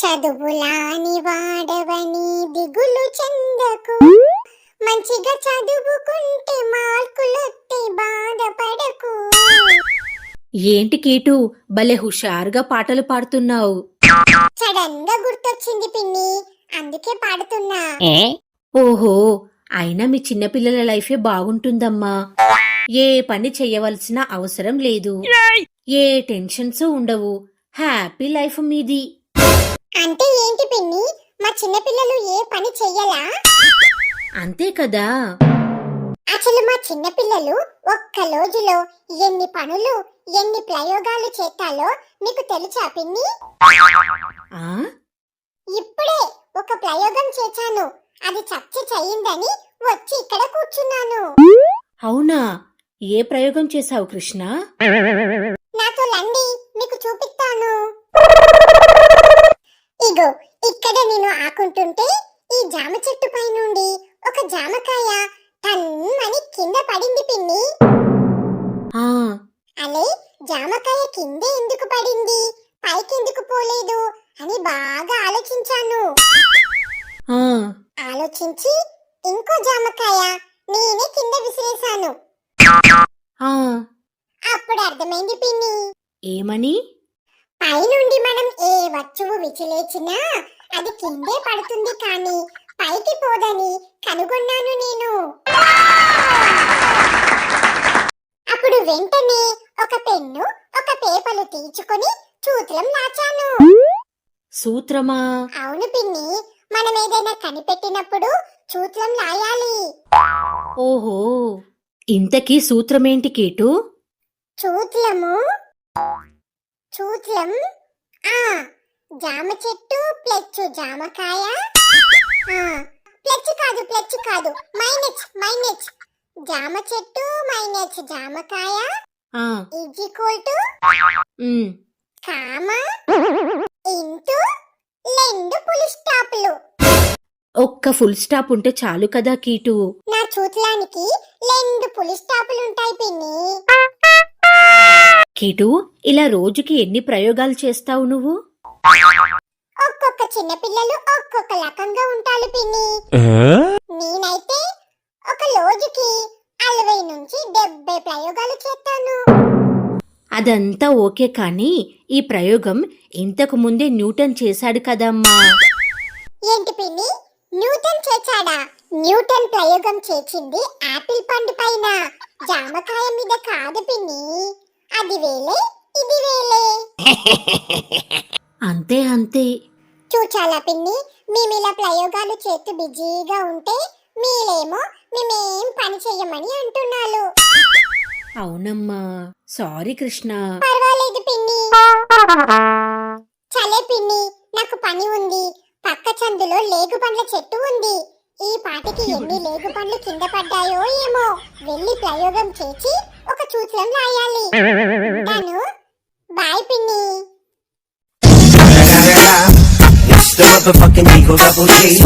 చదువులాని వాడవని దిగులు చెందకు. మంచిగా చదువుకుంటే మార్కులొత్తే బాధపడకు. ఏంటి కీటు? భలే హుషారుగా పాటలు పాడుతున్నావు. సడన్గా గుర్తొచ్చింది పిన్ని. అందుకే పాడుతున్నా. ఓహో అయినా మీ చిన్నపిల్లల లైఫే బాగుంటుందమ్మా. ఏ పని చెయ్యవలసిన అవసరం లేదు. ఏ టెన్షన్స్ ఉండవు. హ్యాపీ లైఫ్ మీది. అంటే ఏంటి పిన్ని? మా చిన్నపిల్లలు ఏ పని చెయ్యలా? అంతే కదా. అసలు మా చిన్నపిల్లలు ఒక్క రోజులో ఎన్ని పనులు ఎన్ని ప్రయోగాలు చేస్తాలో మీకు తెలుసా పిన్ని? ఆ? ఇప్పుడే ఒక ప్రయోగం చేశాను. అది చచ్చి చెయ్యిందని వచ్చి ఇక్కడ కూర్చున్నాను. అవునా? ఏ ప్రయోగం చేశావు కృష్ణ? నేను ఆకుంటుంటే ఈ జామ చెట్టు పై నుండి ఒక జామకాయ టన్నని కింద పడింది పిన్ని. ఆ. అలే జామకాయ కింద ఎందుకు పడింది? పైకి ఎందుకు పోలేదు అని బాగా ఆలోచించాను. ఆలోచించి ఇంకో జామకాయ నేనే కింద విసిరేశాను. ఆ. అప్పుడు అర్థమైంది పిన్ని. ఏమని? పైనుండి మనం ఏ వస్తువు విసిలేచినా అది కిందే పడుతుంది కానీ పైకి పోదని కనుగొన్నాను నేను. అప్పుడు వెంటనే ఒక పెన్ను ఒక పేపర్లు తీర్చుకొని చూతులం లాచాను సూత్రమా? అవును పిన్ని మనం ఏదైనా కనిపెట్టినప్పుడు చూతులం లాయాలి ఓహో ఇంతకీ సూత్రమేంటి కీటు? చూతులము చూతులం ఆ జామ చెట్టు ప్లెచ్చు జామకాయ? ప్లెచ్చు కాదు ప్లెచ్చు కాదు. మైనచ్ మైనచ్ జామ చెట్టు మైనచ్ జామకాయ? Is equal to? Comma? Into లెండు పులి స్టాపులు. ఒక్క ఫుల్ స్టాప్ ఉంటే చాలు కదా కీటు. నా చూతులానికి లెండు పులి స్టాపులు ఉంటాయి పిన్ని. కీటు ఇలా రోజుకి ఎన్ని ప్రయోగాలు చేస్తావు నువ్వు? ఒక్కొక్క చిన్న పిల్లలు ఒక్కొక్క రకంగా ఉంటారు పిన్ని. నేనైతే ఒక రోజుకి అరవై నుంచి డెబ్బై ప్రయోగాలు చేస్తాను. అదంతా ఓకే కానీ ఈ ప్రయోగం ఇంతకు ముందే న్యూటన్ చేశాడు కదమ్మా. ఏంటి పిన్ని? న్యూటన్ చేశాడా? న్యూటన్ ప్రయోగం చేసింది ఆపిల్ పండు పైన. జామకాయ మీద కాదు పిన్ని. అది వేలే ఇది వేలే. అంతే అంతే. చూచాలా పిన్ని? మేము ఇలా ప్రయోగాలు చేస్తూ బిజీగా ఉంటే మీరేమో మేమేం పని చెయ్యమని అంటున్నారు. అవునమ్మా. సారీ కృష్ణ. పర్వాలేదు పిన్ని. చలే పిన్ని నాకు పని ఉంది. పక్క చందులో లేగు పండ్ల చెట్టు ఉంది. ఈ పాటికి ఎన్ని లేగు పండ్లు కింద పడ్డాయో ఏమో. వెళ్ళి ప్రయోగం చేసి ఒక చూతులం రాయాలి. బాయ్ పిన్ని. The motherfucking Eagle Double G.